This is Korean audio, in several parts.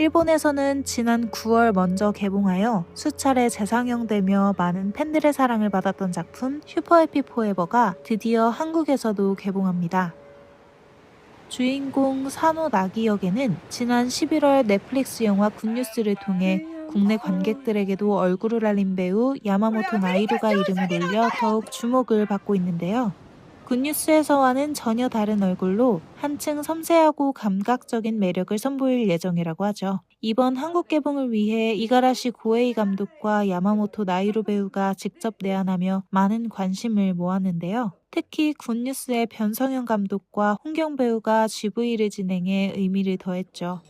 일본에서는 지난 9월 먼저 개봉하여 수차례 재상영되며 많은 팬들의 사랑을 받았던 작품 슈퍼해피 포에버가 드디어 한국에서도 개봉합니다. 주인공 산호 나기 역에는 지난 11월 넷플릭스 영화 굿뉴스를 통해 국내 관객들에게도 얼굴을 알린 배우 야마모토 나이루가 이름을 올려 더욱 주목을 받고 있는데요. 굿뉴스에서와는 전혀 다른 얼굴로 한층 섬세하고 감각적인 매력을 선보일 예정이라고 하죠. 이번 한국 개봉을 위해 이가라시 고에이 감독과 야마모토 나이루 배우가 직접 내한하며 많은 관심을 모았는데요. 특히 굿뉴스의 변성현 감독과 홍경 배우가 GV를 진행해 의미를 더했죠.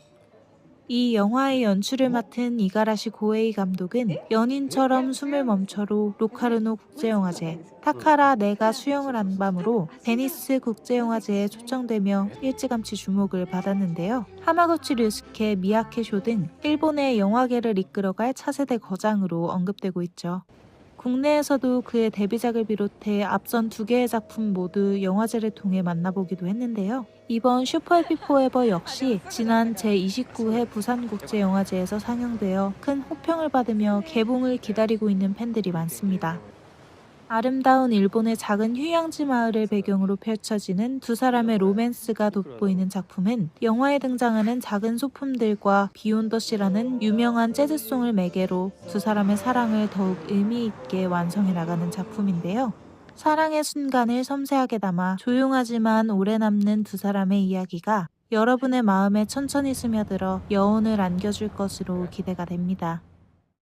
이 영화의 연출을 맡은 이가라시 고에이 감독은 연인처럼 숨을 멈춰로 로카르노 국제영화제, 타카라 내가 수영을 한 밤으로 베니스 국제영화제에 초청되며 일찌감치 주목을 받았는데요. 하마구치 류스케, 미야케쇼 등 일본의 영화계를 이끌어갈 차세대 거장으로 언급되고 있죠. 국내에서도 그의 데뷔작을 비롯해 앞선 두 개의 작품 모두 영화제를 통해 만나보기도 했는데요. 이번 슈퍼 해피 포에버 역시 지난 제29회 부산국제영화제에서 상영되어 큰 호평을 받으며 개봉을 기다리고 있는 팬들이 많습니다. 아름다운 일본의 작은 휴양지 마을을 배경으로 펼쳐지는 두 사람의 로맨스가 돋보이는 작품은 영화에 등장하는 작은 소품들과 비욘더시라는 유명한 재즈송을 매개로 두 사람의 사랑을 더욱 의미 있게 완성해 나가는 작품인데요. 사랑의 순간을 섬세하게 담아 조용하지만 오래 남는 두 사람의 이야기가 여러분의 마음에 천천히 스며들어 여운을 안겨줄 것으로 기대가 됩니다.